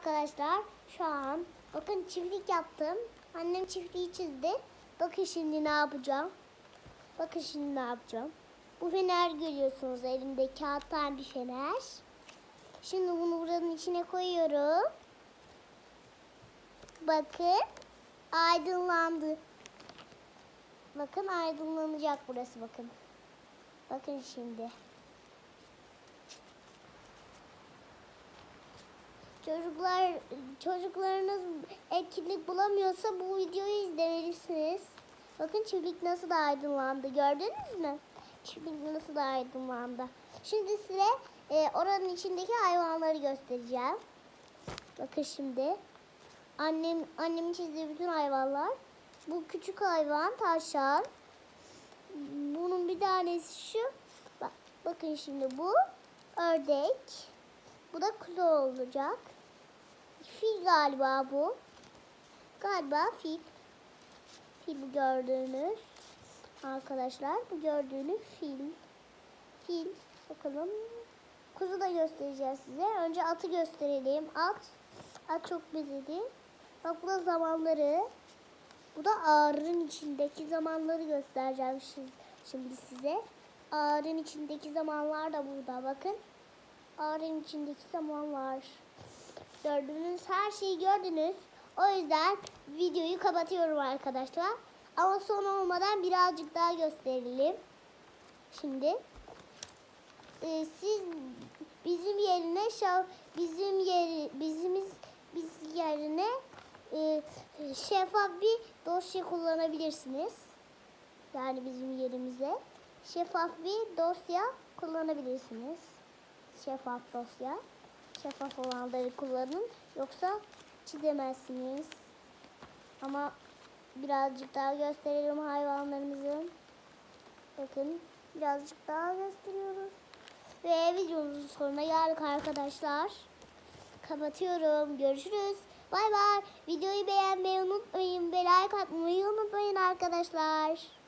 arkadaşlar şu an bakın çiftlik yaptım. Annem çiftliği çizdi. Bakın şimdi ne yapacağım. Bakın şimdi ne yapacağım. Bu fener görüyorsunuz elimde kağıttan bir fener. Şimdi bunu buranın içine koyuyorum. Bakın aydınlandı. Bakın aydınlanacak burası bakın. Bakın şimdi. Çocuklar çocuklarınız etkinlik bulamıyorsa bu videoyu izlemelisiniz. Bakın çiftlik nasıl da aydınlandı. Gördünüz mü? Çiftlik nasıl da aydınlandı. Şimdi size e, oranın içindeki hayvanları göstereceğim. Bakın şimdi. Annem annemin çizdiği bütün hayvanlar. Bu küçük hayvan tavşan. Bunun bir tanesi şu. Bak, bakın şimdi bu ördek. Bu da kuzu olacak. Fil galiba bu. Galiba fil. Fil bu gördüğünüz. Arkadaşlar bu gördüğünüz fil. Fil. Bakalım. Kuzu da göstereceğiz size. Önce atı gösterelim. At. At çok bezedi. Bak bu da zamanları. Bu da ağrının içindeki zamanları göstereceğim şi- şimdi size. Ağrının içindeki zamanlar da burada bakın. Ağrının içindeki zamanlar. Gördünüz her şeyi gördünüz. O yüzden videoyu kapatıyorum arkadaşlar. Ama son olmadan birazcık daha gösterelim. Şimdi e, siz bizim yerine şa- bizim yeri bizimiz biz yerine e, şeffaf bir dosya kullanabilirsiniz. Yani bizim yerimize şeffaf bir dosya kullanabilirsiniz. Şeffaf dosya. Şeffaf olanları kullanın. Yoksa çizemezsiniz. Ama birazcık daha gösterelim hayvanlarımızı. Bakın birazcık daha gösteriyoruz. Ve videomuzun sonuna geldik arkadaşlar. Kapatıyorum. Görüşürüz. Bay bay. Videoyu beğenmeyi unutmayın ve like atmayı unutmayın arkadaşlar.